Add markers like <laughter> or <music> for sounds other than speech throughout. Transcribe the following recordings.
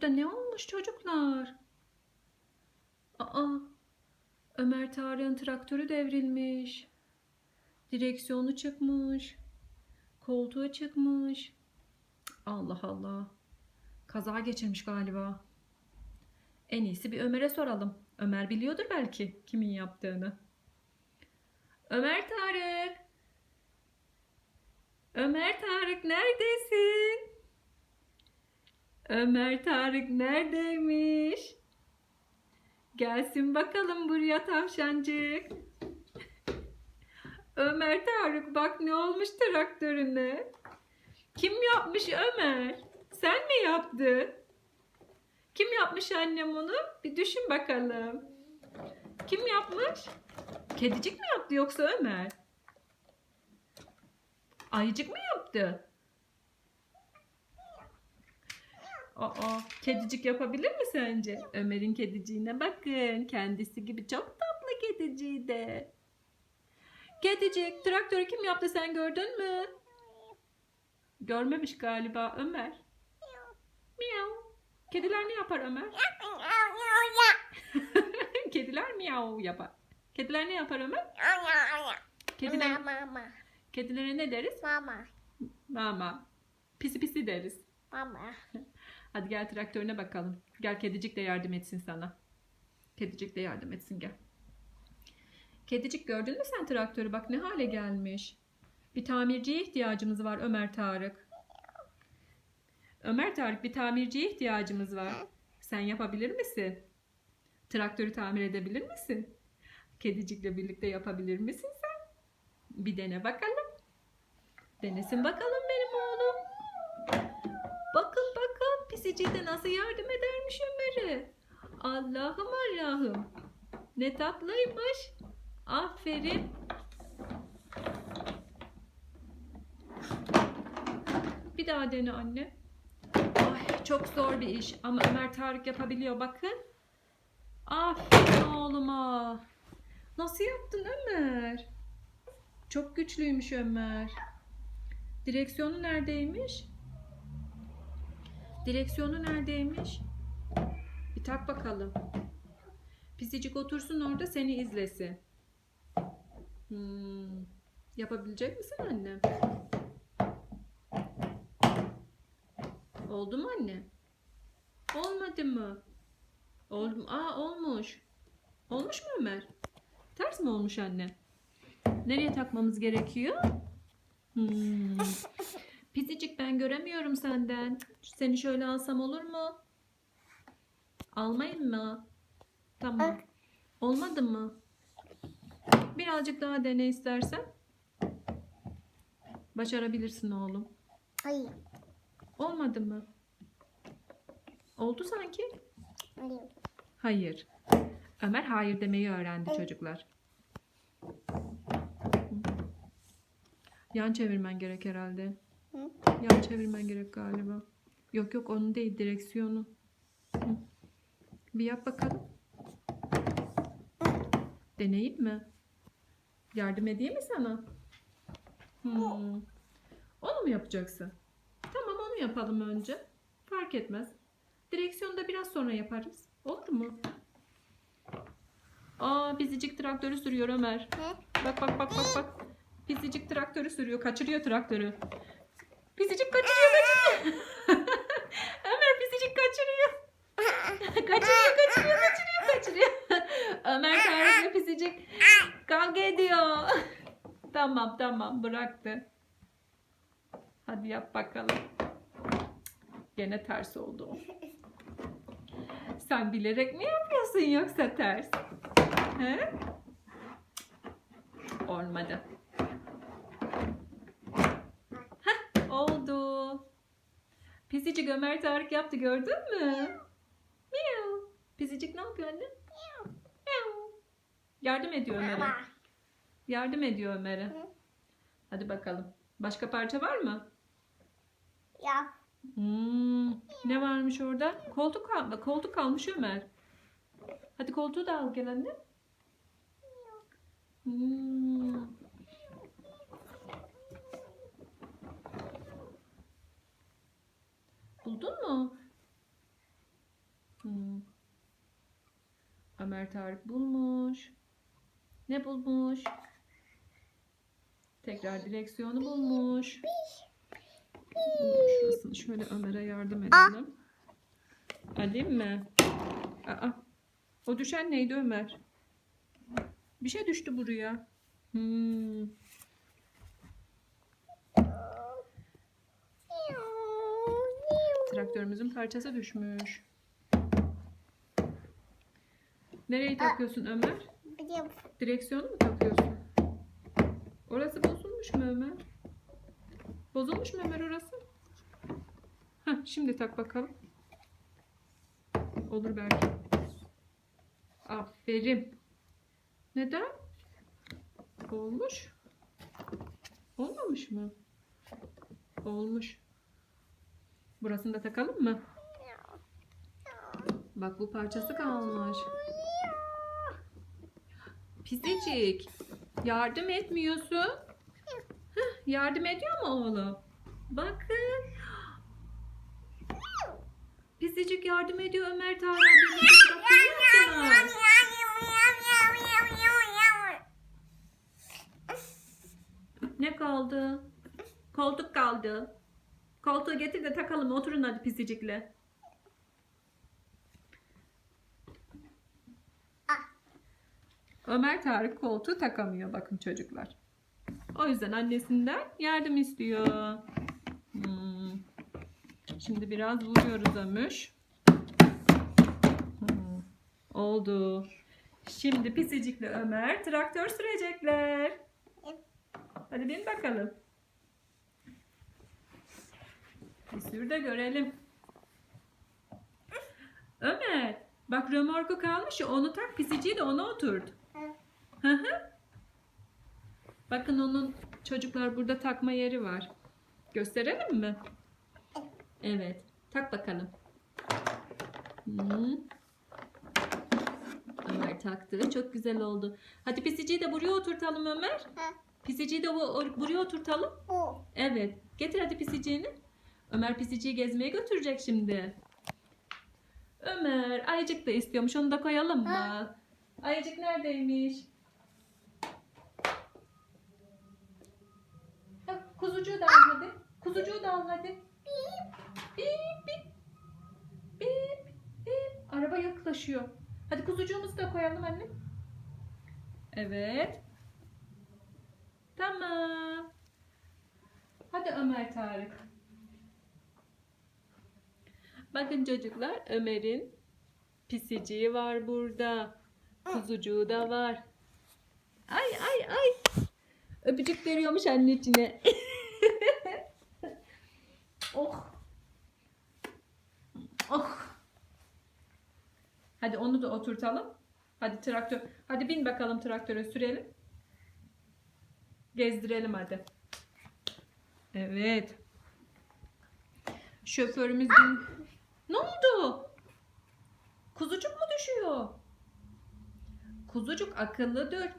Burada ne olmuş çocuklar? Aa, Ömer Tarık'ın traktörü devrilmiş. Direksiyonu çıkmış. Koltuğu çıkmış. Allah Allah. Kaza geçirmiş galiba. En iyisi bir Ömer'e soralım. Ömer biliyordur belki kimin yaptığını. Ömer Tarık. Ömer Tarık neredesin? Ömer Tarık neredeymiş? Gelsin bakalım buraya tavşancık. Ömer Tarık bak ne olmuş traktörüne. Kim yapmış Ömer? Sen mi yaptın? Kim yapmış annem onu? Bir düşün bakalım. Kim yapmış? Kedicik mi yaptı yoksa Ömer? Ayıcık mı yaptı? Aa, kedicik yapabilir mi sence? Ömer'in kediciğine bakın. Kendisi gibi çok tatlı kediciği de. Kedicik, traktörü kim yaptı sen gördün mü? Görmemiş galiba Ömer. Miau. Kediler ne yapar Ömer? <laughs> Kediler miau yapar. Kediler ne yapar Ömer? Kediler, Mama. kedilere ne deriz? Mama. Mama. Pisi pisi deriz. Mama. <laughs> Hadi gel traktörüne bakalım. Gel kedicik de yardım etsin sana. Kedicik de yardım etsin gel. Kedicik gördün mü sen traktörü? Bak ne hale gelmiş. Bir tamirciye ihtiyacımız var Ömer Tarık. Ömer Tarık bir tamirciye ihtiyacımız var. Sen yapabilir misin? Traktörü tamir edebilir misin? Kedicikle birlikte yapabilir misin sen? Bir dene bakalım. Denesin bakalım bakın pisiciye de nasıl yardım edermiş Ömer'e. Allah'ım Allah'ım. Ne tatlıymış. Aferin. Bir daha dene anne. Ay, çok zor bir iş ama Ömer Tarık yapabiliyor bakın. Aferin oğluma. Nasıl yaptın Ömer? Çok güçlüymüş Ömer. Direksiyonu neredeymiş? Direksiyonu neredeymiş? Bir tak bakalım. Pisicik otursun orada seni izlesin. Hmm. Yapabilecek misin annem? Oldu mu anne? Olmadı mı? Oldu mu? Aa olmuş. Olmuş mu Ömer? Ters mi olmuş anne? Nereye takmamız gerekiyor? Hmm. Pisicik ben göremiyorum senden. Seni şöyle alsam olur mu? Almayayım mı? Tamam. Olmadı mı? Birazcık daha dene istersen. Başarabilirsin oğlum. Hayır. Olmadı mı? Oldu sanki. Hayır. Hayır. Ömer hayır demeyi öğrendi çocuklar. Yan çevirmen gerek herhalde. Yan çevirmen gerek galiba. Yok yok onun değil direksiyonu. Hı. Bir yap bakalım. Deneyip mi? Yardım edeyim mi sana? Hmm. Onu mu yapacaksın? Tamam onu yapalım önce. Fark etmez. Direksiyonu da biraz sonra yaparız. Olur mu? Aa bizicik traktörü sürüyor Ömer. Bak bak bak bak bak. Pisicik traktörü sürüyor. Kaçırıyor traktörü. Pisicik kaçırıyor kaçırıyor. <laughs> Ömer pisicik kaçırıyor. <laughs> kaçırıyor kaçırıyor kaçırıyor kaçırıyor. Ömer Tarık'la pisicik kavga ediyor. <laughs> tamam tamam bıraktı. Hadi yap bakalım. Gene ters oldu. o. Sen bilerek mi yapıyorsun yoksa ters? He? Olmadı. Heh, oldu. Pisicik Ömer Tarık yaptı gördün mü? Miau. Pisicik ne yapıyor anne? Miau. Yardım ediyor Ömer'e. Yardım ediyor Ömer'e. Hadi bakalım. Başka parça var mı? Yap. Hmm, ne varmış orada? Koltuk kal koltuk kalmış Ömer. Hadi koltuğu da al gel anne. Hmm. Buldun mu? Hmm. Ömer Tarık bulmuş. Ne bulmuş? Tekrar direksiyonu bulmuş. Şurasını şöyle Ömer'e yardım edelim. Alayım mı? Aa, o düşen neydi Ömer? Bir şey düştü buraya. Hmm. Traktörümüzün parçası düşmüş. Nereyi takıyorsun Ömer? Biliyorum. Direksiyonu mu takıyorsun? Orası bozulmuş mu Ömer? Bozulmuş mu Ömer orası? Heh, şimdi tak bakalım. Olur belki. Aferin. Neden? Olmuş. Olmamış mı? Olmuş. Burasını da takalım mı? Bak bu parçası kalmış. Pisicik. Yardım etmiyorsun. Heh, yardım ediyor mu oğlum? Bakın. Pisicik yardım ediyor Ömer musunuz? Ne kaldı? Koltuk kaldı. Koltuğu getir de takalım. Oturun hadi pisicikle. Ömer Tarık koltuğu takamıyor bakın çocuklar. O yüzden annesinden yardım istiyor. Hmm. Şimdi biraz vuruyoruz Ömüş. Hmm. Oldu. Şimdi pisicikle Ömer traktör sürecekler. Hadi bin bakalım. Bir sür de görelim. Ömer, bak römorku kalmış ya onu tak pisiciyi de ona oturt. Hı hı. Bakın onun çocuklar burada takma yeri var. Gösterelim mi? Evet. Tak bakalım. Ömer taktı. Çok güzel oldu. Hadi pisiciyi de buraya oturtalım Ömer. Pisiciyi de buraya oturtalım. Evet. Getir hadi pisiciğini. Ömer pisiciyi gezmeye götürecek şimdi. Ömer ayıcık da istiyormuş. Onu da koyalım mı? Ayıcık neredeymiş? Ha, kuzucuğu da al hadi. Kuzucuğu da al hadi. Bip bip bip. Bip bip. Araba yaklaşıyor. Hadi kuzucuğumuzu da koyalım anne. Evet. Tamam. Hadi Ömer Tarık. Bakın çocuklar Ömer'in pisiciği var burada. Kuzucuğu da var. Ay ay ay. Öpücük veriyormuş annecine. <laughs> oh. Oh. Hadi onu da oturtalım. Hadi traktör. Hadi bin bakalım traktöre sürelim. Gezdirelim hadi. Evet. Şoförümüz bin... Ne oldu? Kuzucuk mu düşüyor? Kuzucuk akıllı dur.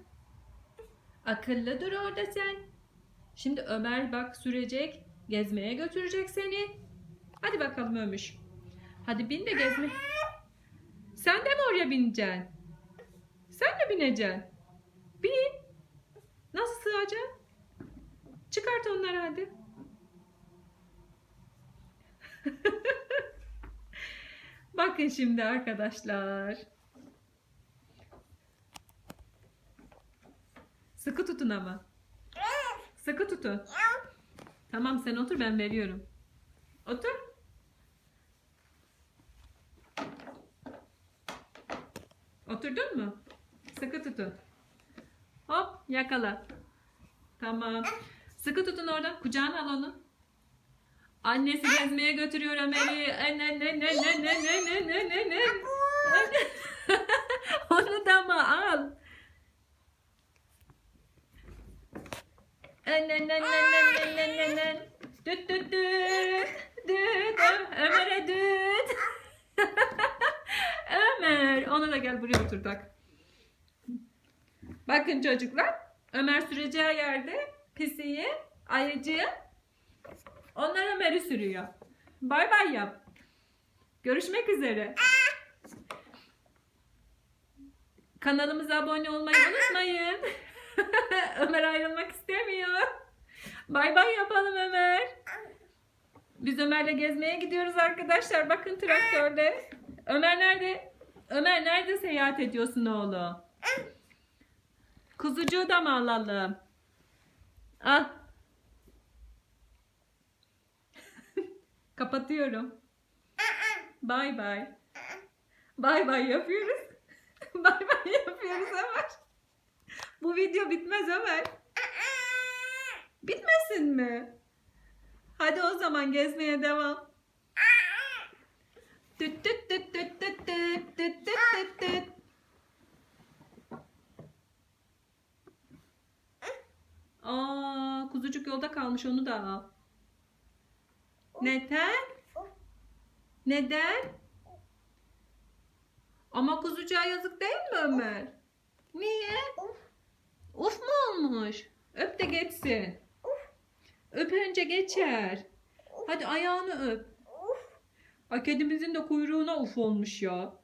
Akıllı dur orada sen. Şimdi Ömer bak sürecek. Gezmeye götürecek seni. Hadi bakalım Ömüş. Hadi bin de gezme. Sen de mi oraya bineceksin? Sen de bineceksin. Bin. Nasıl sığacaksın? Çıkart onları hadi. Bakın şimdi arkadaşlar. Sıkı tutun ama. Sıkı tutun. Tamam sen otur ben veriyorum. Otur. Oturdun mu? Sıkı tutun. Hop yakala. Tamam. Sıkı tutun oradan. Kucağına al onu. Annesi gezmeye götürüyor Ömer'i. Ne ne ne ne ne ne ne ne ne ne. Onu da mı al? Ne ne ne ne ne ne ne ne. Düt düt düt. Düt. Ömer'e düt. Ömer. Ona da gel buraya otur tak. Bakın çocuklar. Ömer süreceği yerde pisiyi, ayıcığı Ömer'i sürüyor. Bay bay yap. Görüşmek üzere. Kanalımıza abone olmayı unutmayın. <laughs> Ömer ayrılmak istemiyor. Bay bay yapalım Ömer. Biz Ömer'le gezmeye gidiyoruz arkadaşlar. Bakın traktörde. Ömer nerede? Ömer nerede seyahat ediyorsun oğlum? Kuzucuğu da mı alalım? Al. Kapatıyorum. Bay bay. Bay bay yapıyoruz. <laughs> bay bay yapıyoruz Ömer. Bu video bitmez Ömer. Bitmesin mi? Hadi o zaman gezmeye devam. Tüt tüt tüt tüt tüt tüt tüt tüt tüt tüt. Aa, kuzucuk yolda kalmış onu da al. Neden? Neden? Ama kuzucuğa yazık değil mi Ömer? Niye? Uf mu olmuş? Öp de geçsin. Öpünce geçer. Hadi ayağını öp. Ay kedimizin de kuyruğuna uf olmuş ya.